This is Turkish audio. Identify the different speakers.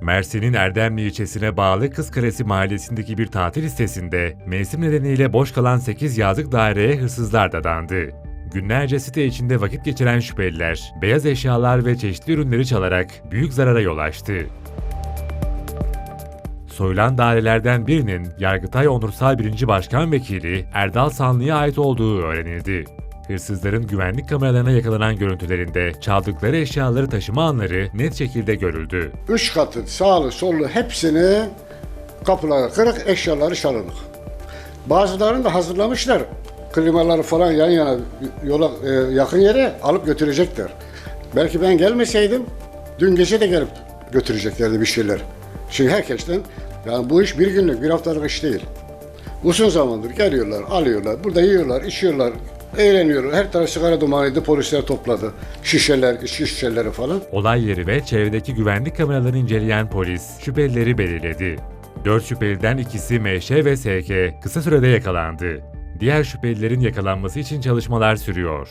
Speaker 1: Mersin'in Erdemli ilçesine bağlı Kızkalesi mahallesindeki bir tatil sitesinde mevsim nedeniyle boş kalan 8 yazlık daireye hırsızlar dadandı. Günlerce site içinde vakit geçiren şüpheliler, beyaz eşyalar ve çeşitli ürünleri çalarak büyük zarara yol açtı. Soyulan dairelerden birinin Yargıtay Onursal 1. Başkan Vekili Erdal Sanlı'ya ait olduğu öğrenildi. Hırsızların güvenlik kameralarına yakalanan görüntülerinde çaldıkları eşyaları taşıma anları net şekilde görüldü.
Speaker 2: Üç katı sağlı sollu hepsini kapıları kırık eşyaları çalınık. Bazılarını da hazırlamışlar. Klimaları falan yan yana yola e, yakın yere alıp götürecekler. Belki ben gelmeseydim dün gece de gelip götüreceklerdi bir şeyler. Şimdi herkesten yani bu iş bir günlük bir haftalık iş değil. Uzun zamandır geliyorlar, alıyorlar, burada yiyorlar, içiyorlar, eğleniyorlar. Her taraf sigara dumanıydı, polisler topladı. Şişeler, şişeleri falan.
Speaker 1: Olay yeri ve çevredeki güvenlik kameralarını inceleyen polis şüphelileri belirledi. 4 şüpheliden ikisi MŞ ve SK kısa sürede yakalandı. Diğer şüphelilerin yakalanması için çalışmalar sürüyor.